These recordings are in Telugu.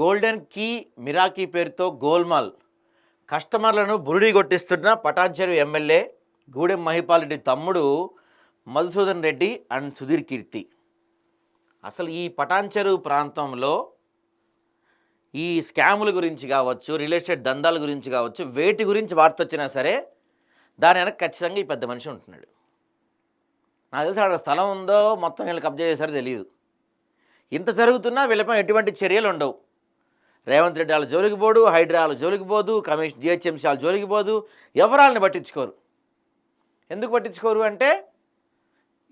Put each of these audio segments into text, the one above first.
గోల్డెన్ కీ మిరాకీ పేరుతో గోల్మాల్. కస్టమర్లను బురుడి కొట్టిస్తున్న పటాన్చెరు ఎమ్మెల్యే గూడెం మహిపాల్ రెడ్డి తమ్ముడు మధుసూదన్ రెడ్డి అండ్ సుధీర్ కీర్తి. అసలు ఈ పటాన్చెరు ప్రాంతంలో ఈ స్కాముల గురించి కావచ్చు రియల్ ఎస్టేట్ దందాల గురించి కావచ్చు వేటి గురించి వార్త వచ్చినా సరే దాని వెనక ఖచ్చితంగా ఈ పెద్ద మనిషి ఉంటున్నాడు. నాకు తెలిసి అక్కడ స్థలం ఉందో మొత్తం వీళ్ళు కబ్జా చేశారో తెలియదు ఇంత జరుగుతున్నా వీళ్ళపై ఎటువంటి చర్యలు ఉండవు. రేవంత్ రెడ్డి వాళ్ళ జోలికి పోడు హైడ్రా వాళ్ళ జోలికి పోదు కమిషన్ జిహెచ్ఎంసీ వాళ్ళ జోలికి పోదు ఎవరాలని పట్టించుకోరు? ఎందుకు పట్టించుకోరు అంటే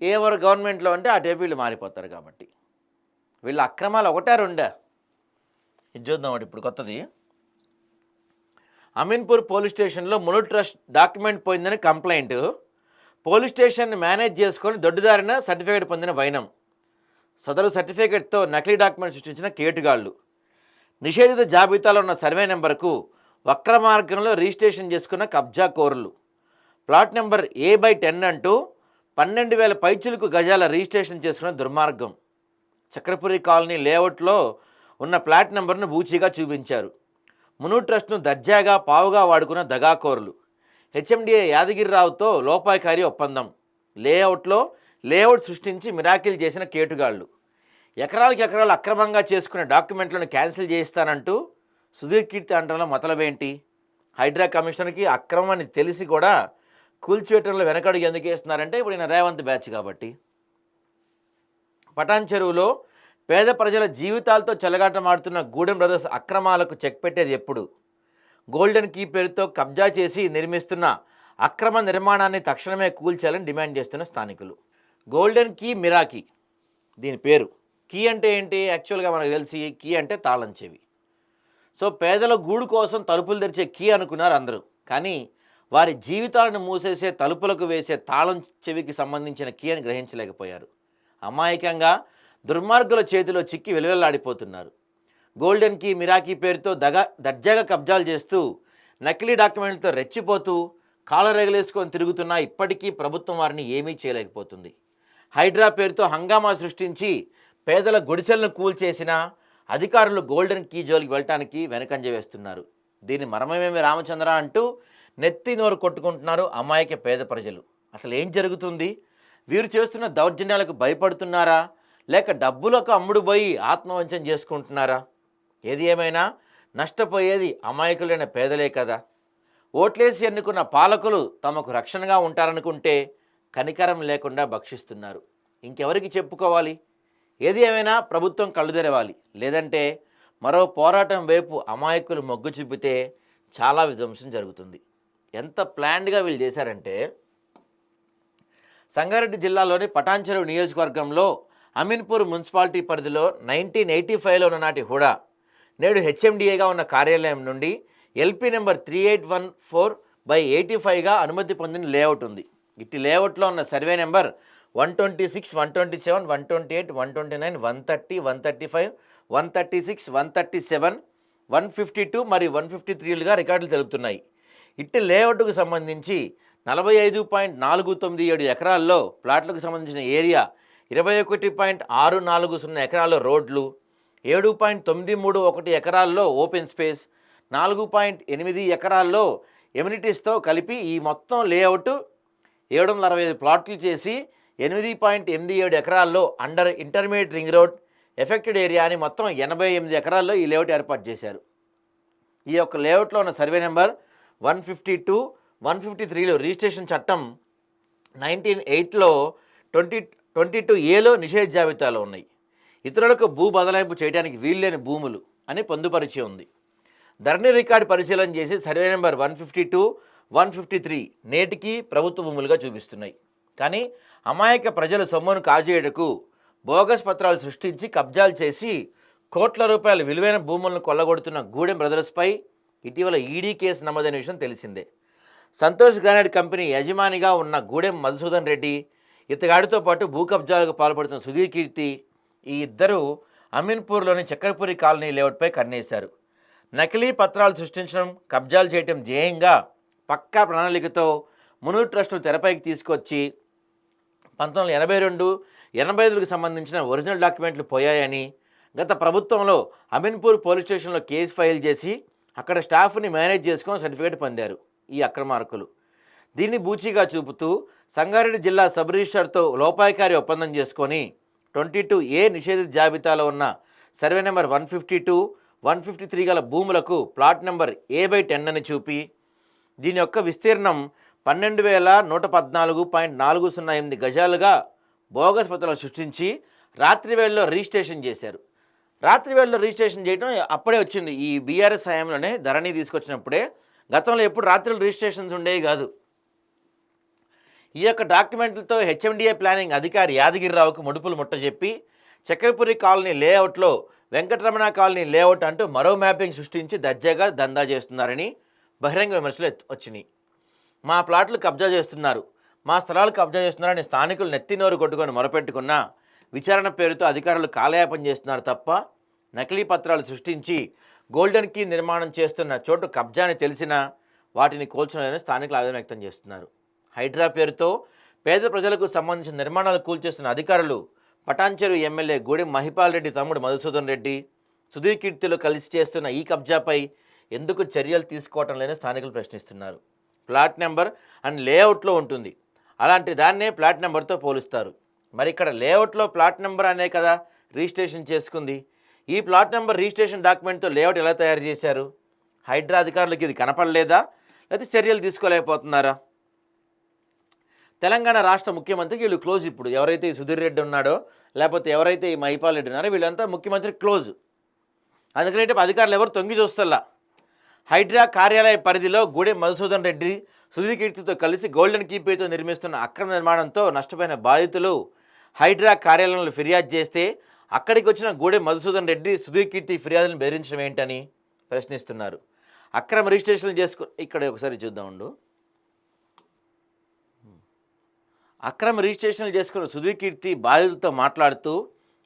ఎవరు గవర్నమెంట్లో అంటే అటే వీళ్ళు మారిపోతారు కాబట్టి. వీళ్ళ అక్రమాలు ఒకటే రెండా. ఇది చూద్దాం ఒకటి ఇప్పుడు కొత్తది. అమీన్పూర్ పోలీస్ స్టేషన్లో మును ట్రస్ట్ డాక్యుమెంట్ పోయిందని కంప్లైంట్. పోలీస్ స్టేషన్ని మేనేజ్ చేసుకొని దొడ్డుదారిన సర్టిఫికేట్ పొందిన వైనం. సదరు సర్టిఫికేట్తో నకిలీ డాక్యుమెంట్ సృష్టించిన కేటుగాళ్ళు. నిషేధిత జాబితాలో ఉన్న సర్వే నెంబర్కు వక్ర మార్గంలో రిజిస్ట్రేషన్ చేసుకున్న కబ్జా కోరులు. Plot number A by ten అంటూ పన్నెండు వేల పైచులకు గజాల రిజిస్ట్రేషన్ చేసుకున్న దుర్మార్గం. చక్రపురి కాలనీ లేఅవుట్లో ఉన్న ప్లాట్ నెంబర్ను బూచీగా చూపించారు. మును ట్రస్ట్ను దర్జాగా పావుగా వాడుకున్న దగాకోరులు హెచ్ఎండిఏ యాదగిరిరావుతో లోపాయకారి ఒప్పందం. లేఅవుట్లో లేఅవుట్ సృష్టించి మిరాకిల్ చేసిన కేటుగాళ్ళు. ఎకరాలకు ఎకరాలు అక్రమంగా చేసుకునే డాక్యుమెంట్లను క్యాన్సిల్ చేయిస్తానంటూ సుధీర్ కీర్తి అంటంలో మతలబేంటి హైడ్రా కమిషనర్కి అక్రమని తెలిసి కూడా కూల్చివేయటంలో వెనకడుగు ఎందుకు వేస్తున్నారంటే ఇప్పుడు ఈయన రేవంత్ బ్యాచ్ కాబట్టి. పటాన్ చెరువులో పేద ప్రజల జీవితాలతో చెలగాటమాడుతున్న గూడెం బ్రదర్స్ అక్రమాలకు చెక్ పెట్టేది ఎప్పుడు? గోల్డెన్ కీ పేరుతో కబ్జా చేసి నిర్మిస్తున్న అక్రమ నిర్మాణాన్ని తక్షణమే కూల్చాలని డిమాండ్ చేస్తున్న స్థానికులు. గోల్డెన్ కీ మిరాకీ దీని పేరు. కీ అంటే ఏంటి? యాక్చువల్గా మనకు తెలిసి కీ అంటే తాళం చెవి. సో పేదల గూడు కోసం తలుపులు తెరిచే కీ అనుకున్నారు అందరూ. కానీ వారి జీవితాలను మూసేసే తలుపులకు వేసే తాళం చెవికి సంబంధించిన కీ అని గ్రహించలేకపోయారు. అమాయకంగా దుర్మార్గుల చేతిలో చిక్కి వెలువెల్లాడిపోతున్నారు. గోల్డెన్ కీ మిరాకీ పేరుతో దగ దర్జాగా కబ్జాలు చేస్తూ నకిలీ డాక్యుమెంట్లతో రెచ్చిపోతూ కాలరెగలేసుకొని తిరుగుతున్నా ఇప్పటికీ ప్రభుత్వం వారిని ఏమీ చేయలేకపోతుంది. హైడ్రా పేరుతో హంగామా సృష్టించి పేదల గుడిసెలను కూల్చేసిన అధికారులు గోల్డెన్ కీ జోలికి వెళ్ళటానికి వెనకంజ వేస్తున్నారు. దీని మర్మమేమి రామచంద్ర అంటూ నెత్తి నోరు కొట్టుకుంటున్నారు అమాయక పేద ప్రజలు. అసలు ఏం జరుగుతుంది? వీరు చేస్తున్న దౌర్జన్యాలకు భయపడుతున్నారా? లేక డబ్బులకు అమ్ముడు పోయి ఆత్మవంచన చేసుకుంటున్నారా? ఏది ఏమైనా నష్టపోయేది అమాయకులైన పేదలే కదా. ఓట్లేసి ఎన్నుకున్న పాలకులు తమకు రక్షణగా ఉంటారనుకుంటే కనికరం లేకుండా భక్షిస్తున్నారు. ఇంకెవరికి చెప్పుకోవాలి? ఏది ఏమైనా ప్రభుత్వం కళ్ళు తెరవాలి. లేదంటే మరో పోరాటం వైపు అమాయకులు మొగ్గు చూపితే చాలా విధ్వంసం జరుగుతుంది. ఎంత ప్లాన్డ్గా వీళ్ళు చేశారంటే సంగారెడ్డి జిల్లాలోని పటాన్చెరు నియోజకవర్గంలో అమీన్పూర్ మున్సిపాలిటీ పరిధిలో నైన్టీన్ ఎయిటీ ఫైవ్లో ఉన్న నాటి హుడా నేడు హెచ్ఎండిఏగా ఉన్న కార్యాలయం నుండి LP number three eight one four by eighty ఫైవ్గా అనుమతి పొందిన లేఅవుట్ ఉంది. ఇట్టి లేఅవుట్లో ఉన్న survey number one twenty six one twenty seven one twenty eight one twenty nine one thirty one thirty five one thirty six one thirty seven one fifty two మరియు వన్ ఫిఫ్టీ త్రీలుగా రికార్డులు తెలుపుతున్నాయి. ఇట్టి లేఅవుట్కు సంబంధించి నలభై ఐదు పాయింట్ నాలుగు తొమ్మిది ఏడు ఎకరాల్లో ప్లాట్లకు సంబంధించిన ఏరియా ఇరవై ఒకటి పాయింట్ ఆరు నాలుగు సున్నా ఎకరాల్లో రోడ్లు ఏడు పాయింట్ తొమ్మిది మూడు ఒకటి ఎకరాల్లో ఓపెన్ స్పేస్ నాలుగు పాయింట్ ఎనిమిది ఎకరాల్లో ఎమ్యూనిటీస్తో కలిపి ఈ మొత్తం లేఅవుట్ ఏడు వందల అరవై ఐదు ప్లాట్లు చేసి ఎనిమిది పాయింట్ ఎనిమిది ఏడు ఎకరాల్లో under intermediate ring road affected area అని మొత్తం ఎనభై ఎనిమిది ఎకరాల్లో ఈ లేఅవుట్ ఏర్పాటు చేశారు. ఈ యొక్క లేఅవుట్లో ఉన్న survey number one fifty two one fifty త్రీలో రిజిస్ట్రేషన్ చట్టం నైన్టీన్ ఎయిట్లో ట్వంటీ ట్వంటీ టూ ఏలో నిషేధ జాబితాలో ఉన్నాయి. ఇతరులకు భూ బదలాయింపు చేయడానికి వీల్లేని భూములు అని పొందుపరిచి ఉంది. ధరణి రికార్డు పరిశీలన చేసి survey number one fifty two one fifty three నేటికి ప్రభుత్వ భూములుగా చూపిస్తున్నాయి. కానీ అమాయక ప్రజల సొమ్మును కాజేయడకు బోగస్ పత్రాలు సృష్టించి కబ్జాలు చేసి కోట్ల రూపాయల విలువైన భూములను కొల్లగొడుతున్న గూడెం బ్రదర్స్పై ఇటీవల ఈడీ కేసు నమోదైన విషయం తెలిసిందే. సంతోష్ గ్రానైట్ కంపెనీ యజమానిగా ఉన్న గూడెం మధుసూదన్ రెడ్డి ఇతగాడితో పాటు భూ కబ్జాలకు పాల్పడుతున్న సుధీర్ కీర్తి ఈ ఇద్దరు అమీన్పూర్లోని చక్రపురి కాలనీ లేఅవుట్పై కన్నేశారు. నకిలీ పత్రాలు సృష్టించడం కబ్జాలు చేయటం ధ్యేయంగా పక్కా ప్రణాళికతో మును ట్రస్ట్ను తెరపైకి తీసుకొచ్చి పంతొమ్మిది వందల ఎనభై రెండు ఎనభై ఐదులకు సంబంధించిన ఒరిజినల్ డాక్యుమెంట్లు పోయాయని గత ప్రభుత్వంలో అమీన్పూర్ పోలీస్ స్టేషన్లో కేసు ఫైల్ చేసి అక్కడ స్టాఫ్ని మేనేజ్ చేసుకొని సర్టిఫికేట్ పొందారు ఈ అక్రమార్కులు. దీన్ని బూచిగా చూపుతూ సంగారెడ్డి జిల్లా సబ్ రిజిస్టర్తో లోపాయకారి ఒప్పందం చేసుకొని ట్వంటీ టూ ఏ నిషేధిత జాబితాలో ఉన్న survey number one fifty two one fifty three గల భూములకు plot number A by ten అని చూపి దీని యొక్క విస్తీర్ణం పన్నెండు వేల నూట పద్నాలుగు పాయింట్ నాలుగు సున్నా ఎనిమిది గజాలుగా బోగస్ పత్రాలు సృష్టించి రాత్రి వేళలో రిజిస్ట్రేషన్ చేశారు. రాత్రి వేళలో రిజిస్ట్రేషన్ చేయడం అప్పుడే వచ్చింది. ఈ బీఆర్ఎస్ హయాంలోనే ధరణి తీసుకొచ్చినప్పుడే గతంలో ఎప్పుడు రాత్రిలో రిజిస్ట్రేషన్స్ ఉండేవి కాదు. ఈ యొక్క డాక్యుమెంట్లతో హెచ్ఎండిఏ ప్లానింగ్ అధికారి యాదగిరిరావుకు ముడుపులు ముట్టజెప్పి చక్రపురి కాలనీ లేఅవుట్లో వెంకటరమణ కాలనీ లేఅవుట్ అంటూ మరో మ్యాపింగ్ సృష్టించి దర్జాగా దందా చేస్తున్నారని బహిరంగ విమర్శలు వచ్చినాయి. మా ప్లాట్లు కబ్జా చేస్తున్నారు. మా స్థలాలు కబ్జా చేస్తున్నారని స్థానికులు నెత్తినోరు కొట్టుకొని మొరపెట్టుకున్నా విచారణ పేరుతో అధికారులు కాలయాపం చేస్తున్నారు తప్ప నకిలీ పత్రాలు సృష్టించి గోల్డెన్ కీ నిర్మాణం చేస్తున్న చోటు కబ్జాని తెలిసినా వాటిని కోల్చలేదని స్థానికులు ఆవేదన వ్యక్తం చేస్తున్నారు. హైడ్రా పేరుతో పేద ప్రజలకు సంబంధించిన నిర్మాణాలు కూల్చేస్తున్న అధికారులు పటాన్చెరు ఎమ్మెల్యే గూడెం మహిపాల్ రెడ్డి తమ్ముడు మధుసూదన్ రెడ్డి సుధీర్ కీర్తిలో కలిసి చేస్తున్న ఈ కబ్జాపై ఎందుకు చర్యలు తీసుకోవటం లేని స్థానికులు ప్రశ్నిస్తున్నారు. ప్లాట్ నెంబర్ అండ్ లేఅవుట్లో ఉంటుంది. అలాంటి దాన్నే ప్లాట్ నెంబర్తో పోలుస్తారు. మరి ఇక్కడ లేఅవుట్లో ప్లాట్ నెంబర్ అనే కదా రిజిస్ట్రేషన్ చేసుకుంది. ఈ ప్లాట్ నెంబర్ రిజిస్ట్రేషన్ డాక్యుమెంట్తో లేఅవుట్ ఎలా తయారు చేశారు? హైడ్రా అధికారులకు ఇది కనపడలేదా? లేకపోతే చర్యలు తీసుకోలేకపోతున్నారా? తెలంగాణ రాష్ట్ర ముఖ్యమంత్రికి వీళ్ళు క్లోజ్ ఇప్పుడు. ఎవరైతే ఈ సుధీర్ రెడ్డి ఉన్నాడో లేకపోతే ఎవరైతే ఈ మహిపాల్ రెడ్డి ఉన్నారో వీళ్ళంతా ముఖ్యమంత్రి క్లోజ్. అందుకని అధికారులు ఎవరు తొంగి చూస్తల్లా? హైడ్రా కార్యాలయ పరిధిలో గూడెం మధుసూదన్ రెడ్డి సుధీర్ కీర్తితో కలిసి గోల్డెన్ కీపేతో నిర్మిస్తున్న అక్రమ నిర్మాణంతో నష్టపోయిన బాధితులు. హైడ్రా కార్యాలయంలో ఫిర్యాదు చేస్తే అక్కడికి వచ్చిన గూడెం మధుసూదన్ రెడ్డి సుధీర్ కీర్తి ఫిర్యాదులను బెదిరించడం ఏంటని ప్రశ్నిస్తున్నారు. అక్రమ రిజిస్ట్రేషన్లు చేసుకు ఇక్కడ ఒకసారి చూద్దాం ఉండు. అక్రమ రిజిస్ట్రేషన్లు చేసుకున్న సుధీర్ కీర్తి బాధితులతో మాట్లాడుతూ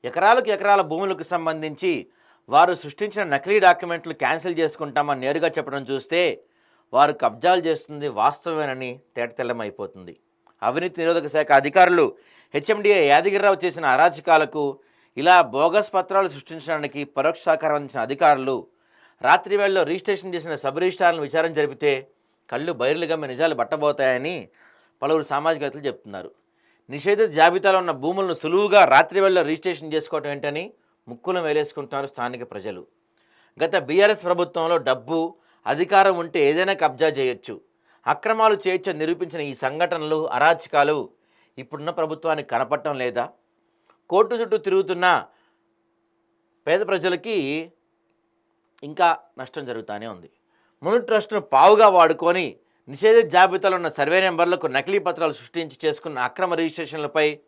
ఎకరాలకు ఎకరాల భూములకు సంబంధించి వారు సృష్టించిన నకిలీ డాక్యుమెంట్లు క్యాన్సిల్ చేసుకుంటామని నేరుగా చెప్పడం చూస్తే వారు కబ్జాలు చేస్తుంది వాస్తవమేనని తేటతెల్లమైపోతుంది. అవినీతి నిరోధక శాఖ అధికారులు హెచ్ఎండిఏ యాదగిరిరావు చేసిన అరాచకాలకు ఇలా బోగస్ పత్రాలు సృష్టించడానికి పరోక్ష సహకారం అందించిన అధికారులు రాత్రి వేళలో రిజిస్ట్రేషన్ చేసిన సబ్ రిజిస్ట్రార్లను విచారణ జరిపితే కళ్ళు బయర్లుగమ్మ నిజాలు బట్టబోతాయని పలువురు సామాజికవేత్తలు చెప్తున్నారు. నిషేధిత జాబితాలో ఉన్న భూములను సులువుగా రాత్రి వేళలో రిజిస్ట్రేషన్ చేసుకోవటం ఏంటని ముక్కును వేలేసుకుంటున్నారు స్థానిక ప్రజలు. గత బీఆర్ఎస్ ప్రభుత్వంలో డబ్బు అధికారం ఉంటే ఏదైనా కబ్జా చేయొచ్చు. అక్రమాలు చేయొచ్చని నిరూపించిన ఈ సంఘటనలు అరాచకాలు ఇప్పుడున్న ప్రభుత్వానికి కనపడటం లేదా? కోర్టు చుట్టూ తిరుగుతున్న పేద ప్రజలకి ఇంకా నష్టం జరుగుతూనే ఉంది. మును ట్రస్ట్ను పావుగా వాడుకొని నిషేధిత జాబితాలో ఉన్న సర్వే నెంబర్లకు నకిలీ పత్రాలు సృష్టించి చేసుకున్న అక్రమ రిజిస్ట్రేషన్లపై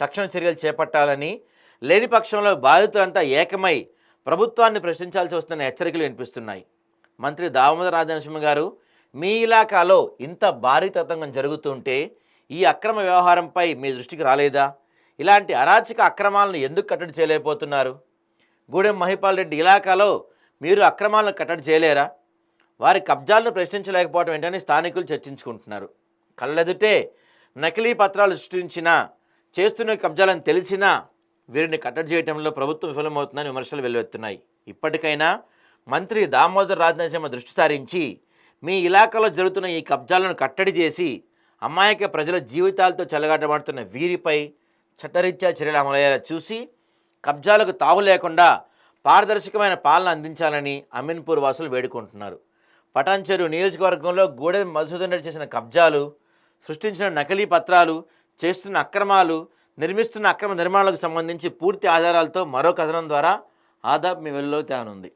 తక్షణ చర్యలు చేపట్టాలని లేని పక్షంలో బాధితులంతా ఏకమై ప్రభుత్వాన్ని ప్రశ్నించాల్సి వస్తున్న హెచ్చరికలు వినిపిస్తున్నాయి. మంత్రి దామోదర రాజనరసింహ గారు మీ ఇలాకాలో ఇంత భారీ తతంగం జరుగుతుంటే ఈ అక్రమ వ్యవహారంపై మీ దృష్టికి రాలేదా? ఇలాంటి అరాచక అక్రమాలను ఎందుకు కట్టడి చేయలేకపోతున్నారు? గూడెం మహిపాల్ రెడ్డి ఇలాకాలో మీరు అక్రమాలను కట్టడి చేయలేరా? వారి కబ్జాలను ప్రశ్నించలేకపోవడం ఏంటని స్థానికులు చర్చించుకుంటున్నారు. కళ్ళెదుటే నకిలీ పత్రాలు సృష్టించిన చేస్తున్న కబ్జాలను తెలిసినా వీరిని కట్టడి చేయడంలో ప్రభుత్వం విఫలమవుతుందని విమర్శలు వెల్లువెత్తున్నాయి. ఇప్పటికైనా మంత్రి దామోదర్ రాజనరసింహ దృష్టి సారించి మీ ఇలాకాలో జరుగుతున్న ఈ కబ్జాలను కట్టడి చేసి అమాయక ప్రజల జీవితాలతో చెలగాటమాడుతున్న వీరిపై చట్టరీత్యా చర్యలు అమలయ్యేలా చూసి కబ్జాలకు తావు లేకుండా పారదర్శకమైన పాలన అందించాలని అమీన్పూర్ వాసులు వేడుకుంటున్నారు. పటాన్చెరు నియోజకవర్గంలో గూడెం మధుసూదన్ రెడ్డి చేసిన కబ్జాలు సృష్టించిన నకిలీ పత్రాలు చేస్తున్న అక్రమాలు నిర్మిస్తున్న అక్రమ నిర్మాణాలకు సంబంధించి పూర్తి ఆధారాలతో మరో కథనం ద్వారా ఆదాబ్ మీ వెల్లో తేనుంది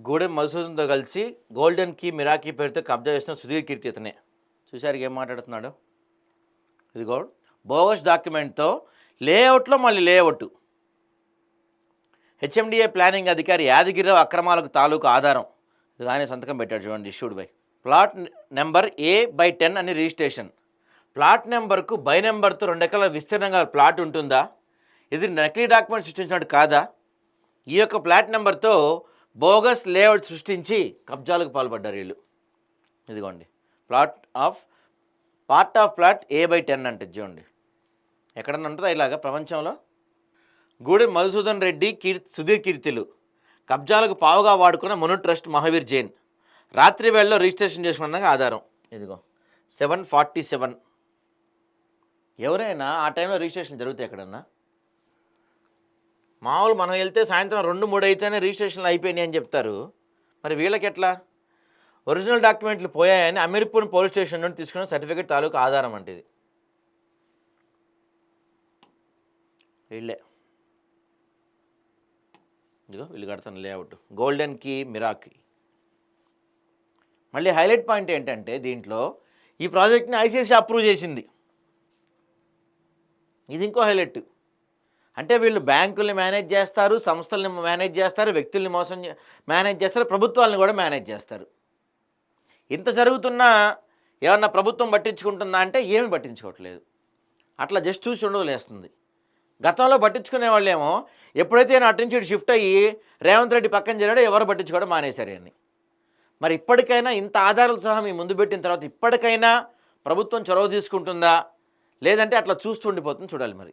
గూడెం మధుసూదంతో కలిసి గోల్డెన్ కీ మిరాకీ పేరుతో కబ్జా చేసిన సుధీర్ కీర్తి ఇతనే. చూశారు ఏం మాట్లాడుతున్నాడు? ఇదిగో బోగస్ డాక్యుమెంట్తో లేఅవుట్లో మళ్ళీ లేఅవుట్. హెచ్ఎండిఏ ప్లానింగ్ అధికారి యాదగిరిరావు అక్రమాలకు తాలూకు ఆధారం. ఇది ఆయన సంతకం పెట్టాడు చూడండి issued by. Plot number A by ten అని రిజిస్ట్రేషన్. ప్లాట్ నెంబర్కు బై నెంబర్తో రెండు ఎకరాల విస్తీర్ణంగా ప్లాట్ ఉంటుందా? ఇది నకిలీ డాక్యుమెంట్ సృష్టించినట్టు కాదా? ఈ యొక్క ప్లాట్ నెంబర్తో బోగస్ లేఅవుట్ సృష్టించి కబ్జాలకు పాల్పడ్డారు వీళ్ళు. ఇదిగోండి. Plot of part of plot A by ten అంటే చూడండి. ఎక్కడన్నా ఉంటుందా ఇలాగా ప్రపంచంలో? గూడి మధుసూదన్ రెడ్డి కీర్తి సుధీర్ కీర్తిలు. కబ్జాలకు పావుగా వాడుకున్న మును ట్రస్ట్ మహావీర్ జైన్. రాత్రి వేళలో రిజిస్ట్రేషన్ చేసుకున్నాక ఆధారం. ఇదిగో సెవెన్ ఫార్టీ సెవెన్. ఎవరైనా ఆ టైంలో రిజిస్ట్రేషన్ జరుగుతాయి ఎక్కడన్నా? మామూలు మనం వెళ్తే సాయంత్రం రెండు మూడు అయితేనే రిజిస్ట్రేషన్లు అయిపోయినాయి అని చెప్తారు. మరి వీళ్ళకి ఎట్లా ఒరిజినల్ డాక్యుమెంట్లు పోయాయని అమీర్పూర్ పోలీస్ స్టేషన్ నుండి తీసుకున్న సర్టిఫికేట్ తాలూకు ఆధారం అంటే ఇది. వీళ్ళే. ఇదిగో వీళ్ళు కడతాను లేఅవుట్. గోల్డెన్ కీ మిరాకి మళ్ళీ హైలైట్ పాయింట్ ఏంటంటే దీంట్లో ఈ ప్రాజెక్ట్ని ఐసీసీ అప్రూవ్ చేసింది. ఇది ఇంకో హైలైట్. అంటే వీళ్ళు బ్యాంకుల్ని మేనేజ్ చేస్తారు సంస్థల్ని మేనేజ్ చేస్తారు వ్యక్తుల్ని మోసం మేనేజ్ చేస్తారు ప్రభుత్వాలను కూడా మేనేజ్ చేస్తారు. ఇంత జరుగుతున్నా ఏమన్నా ప్రభుత్వం పట్టించుకుంటుందా అంటే ఏమి పట్టించుకోవట్లేదు. అట్లా జస్ట్ చూసి ఉండవలేస్తుంది గతంలో పట్టించుకునే వాళ్ళేమో ఎప్పుడైతే నేను అటు నుంచి ఇటు షిఫ్ట్ అయ్యి రేవంత్ రెడ్డి పక్కన చేరాడో ఎవరు పట్టించుకోవడం మానేశారు అని మరి ఇప్పటికైనా ఇంత ఆధారాలు సహా మీ ముందు పెట్టిన తర్వాత ఇప్పటికైనా ప్రభుత్వం చొరవ తీసుకుంటుందా? లేదంటే అట్లా చూస్తూ ఉండిపోతుంది చూడాలి మరి.